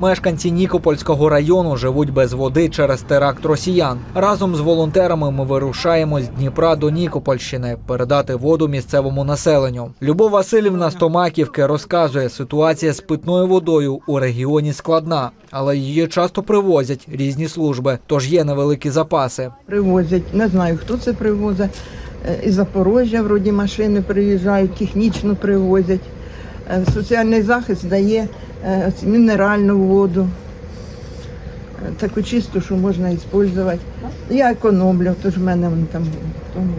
Мешканці Нікопольського району живуть без води через теракт росіян. Разом з волонтерами ми вирушаємо з Дніпра до Нікопольщини передати воду місцевому населенню. Любов Васильівна з Томаківки розказує, ситуація з питною водою у регіоні складна, але її часто привозять різні служби, тож є невеликі запаси. Привозять, не знаю, хто це привозить. Е, Із Запорожжя вроді машини приїжджають, технічно привозять. Е, Соціальний захист дає мінеральну воду, е, таку чисту, що можна використовувати. Я економлю, тож в мене вон там. Тому,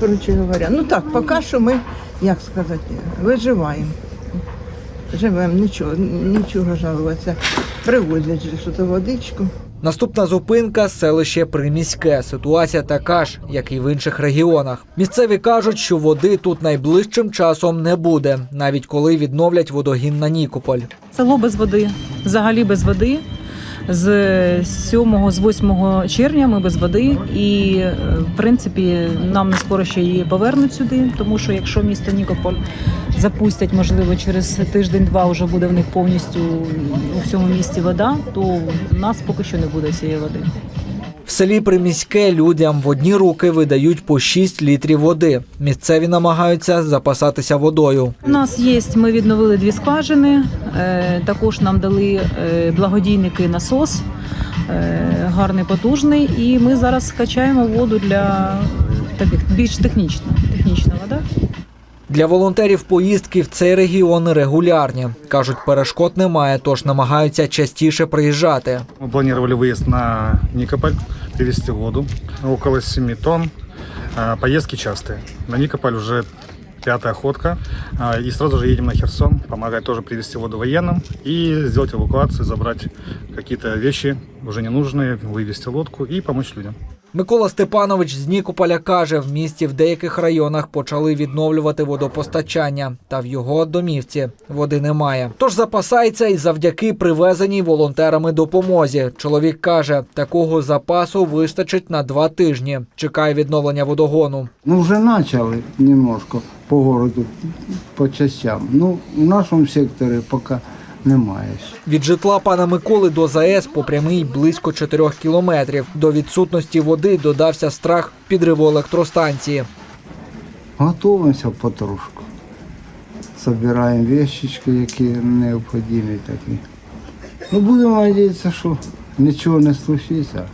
коротше говоря, ну так, поки що ми, як сказати, виживаємо. Живемо, нічого, нічого жалуватися. Привозять же що то водичку. Наступна зупинка селище Приміське. Ситуація така ж, як і в інших регіонах. Місцеві кажуть, що води тут найближчим часом не буде, навіть коли відновлять водогін на Нікополь. Село без води, взагалі без води. З 7 з 8 червня ми без води, і е, в принципі нам не скоро ще її повернуть сюди, тому що якщо місто Нікополь запустять, можливо, через тиждень-два вже буде в них повністю у всьому місті вода, то в нас поки що не буде цієї води. В селі Приміське людям в одні руки видають по 6 літрів води. Місцеві намагаються запасатися водою. У нас є, ми відновили дві скважини. е, Також нам дали е, благодійники насос, е, гарний потужний. І ми зараз качаємо воду для таких більш технічно. Технічна вода. Для волонтерів поїздки в цей регіон регулярні. кажуть, перешкод немає, тож намагаються частіше приїжджати. Мы планировали выезд на Никополь, привезти воду, около 7 тонн. А, Поездки частые. На Никополь уже пятая ходка. А, И сразу же едем на Херсон, помогать тоже привезти воду военным и сделать эвакуацию, забрать какие-то вещи уже ненужные, вывести лодку и помочь людям. Микола Степанович з Нікополя каже, в місті в деяких районах почали відновлювати водопостачання, та в його домівці води немає. Тож запасається і завдяки привезеній волонтерами допомозі. Чоловік каже, такого запасу вистачить на два тижні. Чекає відновлення водогону. Ну, вже почали немножко по городу, по частям. Ну, в нашому секторі поки немає. Від житла пана Миколи до ЗАЕС по прямий близько 4 кілометрів. До відсутності води додався страх підриву електростанції. Готуємося потрошку. Собираємо вещички, які необхідні такі. Ну, будемо сподіватися, що нічого не случиться,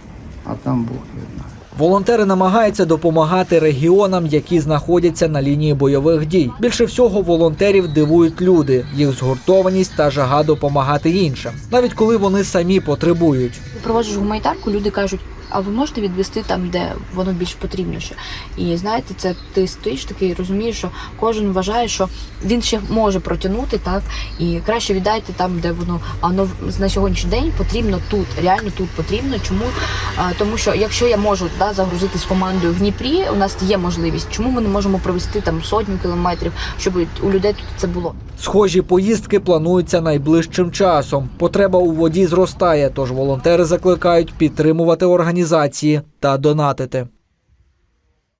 а там Бог знає. Волонтери намагаються допомагати регіонам, які знаходяться на лінії бойових дій. Більше всього волонтерів дивують люди, їх згуртованість та жага допомагати іншим, навіть коли вони самі потребують. проводжу гуманітарку, люди кажуть, а ви можете відвести там, де воно більш потрібніше. І знаєте, це ти стоїш такий, розумієш, що кожен вважає, що він ще може протягнути, так і краще віддайте там, де воно а воно на сьогоднішній день потрібно тут, реально тут потрібно. Чому? А, тому що якщо я можу да, загрузити з командою в Дніпрі, у нас є можливість. Чому ми не можемо провести там сотню кілометрів, щоб у людей тут це було? Схожі поїздки плануються найближчим часом. Потреба у воді зростає, тож волонтери закликають підтримувати організації та донатити.